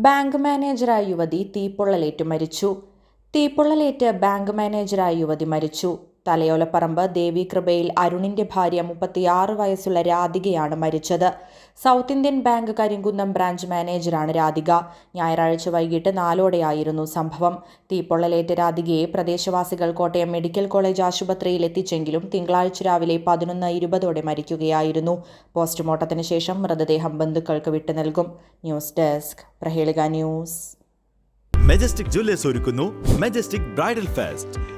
Bank മാനേജറായ യുവതി തീപ്പൊള്ളലേറ്റ് മരിച്ചു. തീപ്പൊള്ളലേറ്റ് bank മാനേജറായ യുവതി മരിച്ചു. തലയോലപ്പറമ്പ് ദേവീകൃപയിൽ അരുണിന്റെ ഭാര്യ മുപ്പത്തിയാറ് വയസ്സുള്ള രാധികയാണ് മരിച്ചത്. South Indian Bank Karimkunnam branch മാനേജറാണ് രാധിക. ഞായറാഴ്ച വൈകിട്ട് നാലോടെയായിരുന്നു സംഭവം. തീപ്പൊള്ളലേറ്റ രാധികയെ പ്രദേശവാസികൾ കോട്ടയം മെഡിക്കൽ കോളേജ് ആശുപത്രിയിൽ എത്തിച്ചെങ്കിലും തിങ്കളാഴ്ച രാവിലെ പതിനൊന്ന് ഇരുപതോടെ മരിക്കുകയായിരുന്നു. പോസ്റ്റ്മോർട്ടത്തിന് ശേഷം മൃതദേഹം ബന്ധുക്കൾക്ക് വിട്ടു നൽകും. News desk Prahelika news. Majestic jewellers ഒരുക്കുന്നു. Majestic bridal fest